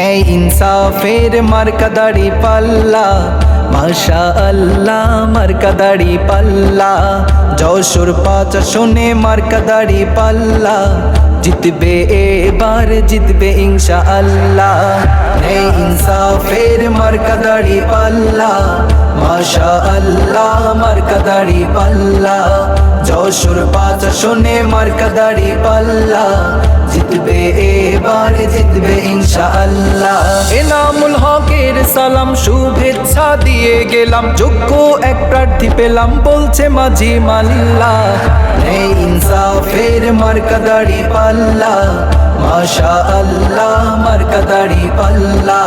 নেই ইনসাফের মার্কা দাড়ি পাল্লা মাশা আল্লাহ মার্কা দাড়ি পাল্লা যশোর পাঁচ শোনে মার্কা দাড়ি পাল্লা জিতবে এবার জিতবে ইনশা আল্লাহ নেই ইনসাফের মার্কা দাড়ি পাল্লা মাশা আল্লাহ মার্কা দাড়ি পাল্লা যশোর পাঁচ শোনে মার্কা দাড়ি পাল্লা জিতবে এবার জিতবে ইনশাআল্লাহ। এনামুল হকের সালাম শুভেচ্ছা দিয়ে গেলাম। যোগ্য এক প্রার্থী পেলাম বলছে মাঝি মাল্লা। নেই ইনসাফের মার্কা দাড়ি পাল্লা। মাশা আল্লাহ মার্কা দাড়ি পাল্লা।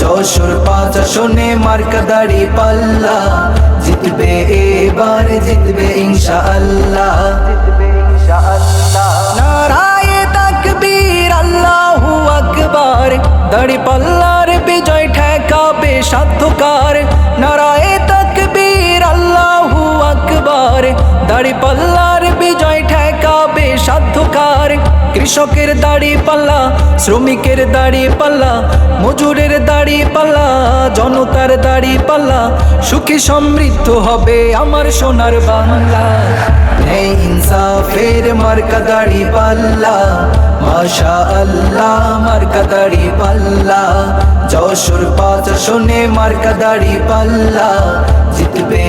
যশোর পাঁচ শোনে মার্কা দাড়ি পাল্লা। জিতবে এবার জিতবে ইনশাআল্লাহ। দাড়ি পাল্লার বিজয় ঠেকাবে সাধ্যকার নারায়ে তাকবীর, আল্লাহু আকবার। দাড়ি পাল্লার বিজয় ঠেকাবে সাধ্যকার কৃষকের দাড়ি পাল্লা শ্রমিকের দাড়ি পাল্লা মজুরের দাড়ি পাল্লা জনতার দাড়ি পাল্লা সুখী সমৃদ্ধ হবে আমার সোনার বাংলা। নেই ইনসাফের মার্কা দাড়ি পাল্লা মাশা আল্লাহ, মার্কা দাড়ি পাল্লা। যশোর পাঁচ, শোনে মার্কা দাড়ি পাল্লা। জিতবে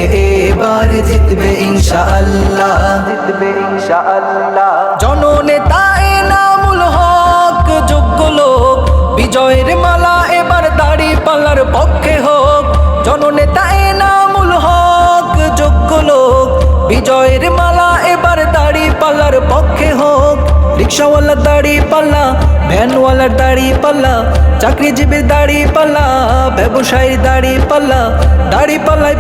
এবার, জিতবে ইনশাআল্লাহ। জিতবে ইনশাআল্লাহ। জননেতা এনামুল হক, যোগ্য লোক। বিজয়ের মালা এবার দাড়ি পাল্লার পক্ষে হোক। জননেতা এনামুল হক, যোগ্য লোক। বিজয়ের মালা রিক্সাওয়ালার দাড়ি পাল্লা ভ্যানওয়ালার দাড়ি পাল্লা চাকরিজীবীর দাড়ি পাল্লা ব্যবসায়ীর দাড়ি পাল্লা দাড়ি পাল্লায়